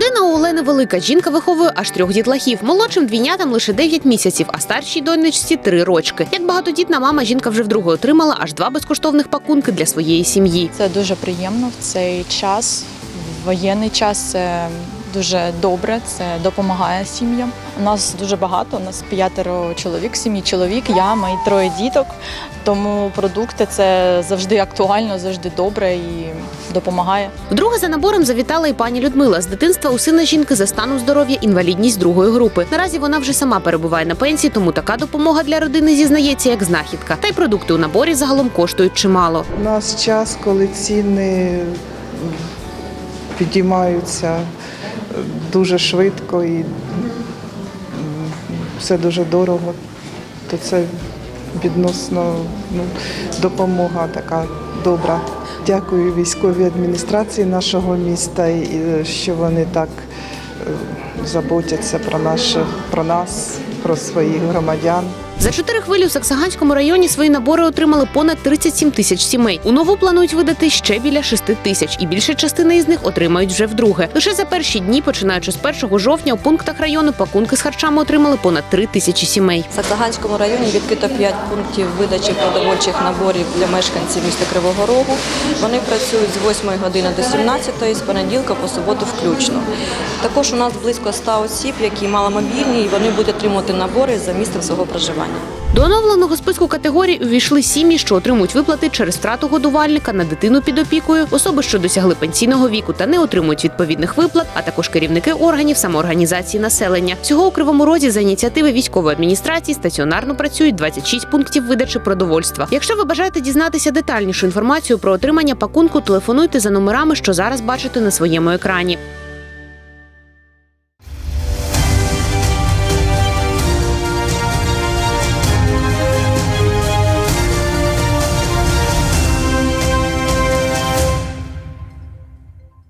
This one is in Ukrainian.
Родина Олени велика. Жінка виховує аж трьох дітлахів. Молодшим двійнятам лише 9 місяців, а старшій донечці 3 рочки. Як багатодітна мама, жінка вже вдруге отримала аж два безкоштовних пакунки для своєї сім'ї. Це дуже приємно в цей час, в воєнний час. Це дуже добре, це допомагає сім'ям. У нас дуже багато, у нас п'ятеро чоловік, сім'ї чоловік, я, мої троє діток. Тому продукти це завжди актуально, завжди добре і допомагає. Вдруге за набором завітала і пані Людмила. З дитинства у сина жінки за станом здоров'я інвалідність другої групи. Наразі вона вже сама перебуває на пенсії, тому така допомога для родини зізнається як знахідка. Та й продукти у наборі загалом коштують чимало. У нас час, коли ціни підіймаються дуже швидко і все дуже дорого, то це відносно ну, допомога така добра. Дякую військовій адміністрації нашого міста, що вони так е, заботяться про, наше, про нас, про своїх громадян. За чотири хвилі у Саксаганському районі свої набори отримали понад 37 тисяч сімей. У нову планують видати ще біля 6 тисяч, і більша частина із них отримають вже вдруге. Лише за перші дні, починаючи з 1 жовтня, у пунктах району пакунки з харчами отримали понад 3 тисячі сімей. В Саксаганському районі відкрито 5 пунктів видачі продовольчих наборів для мешканців міста Кривого Рогу. Вони працюють з 8 години до 17, з понеділка по суботу включно. Також у нас близько 100 осіб, які маломобільні, і вони будуть отримувати набори за місцем свого проживання. До оновленого списку категорій увійшли сім'ї, що отримують виплати через втрату годувальника на дитину під опікою, особи, що досягли пенсійного віку та не отримують відповідних виплат, а також керівники органів самоорганізації населення. Всього у кривому розі за ініціативи військової адміністрації стаціонарно працюють 26 пунктів видачі продовольства. Якщо ви бажаєте дізнатися детальнішу інформацію про отримання пакунку, телефонуйте за номерами, що зараз бачите на своєму екрані.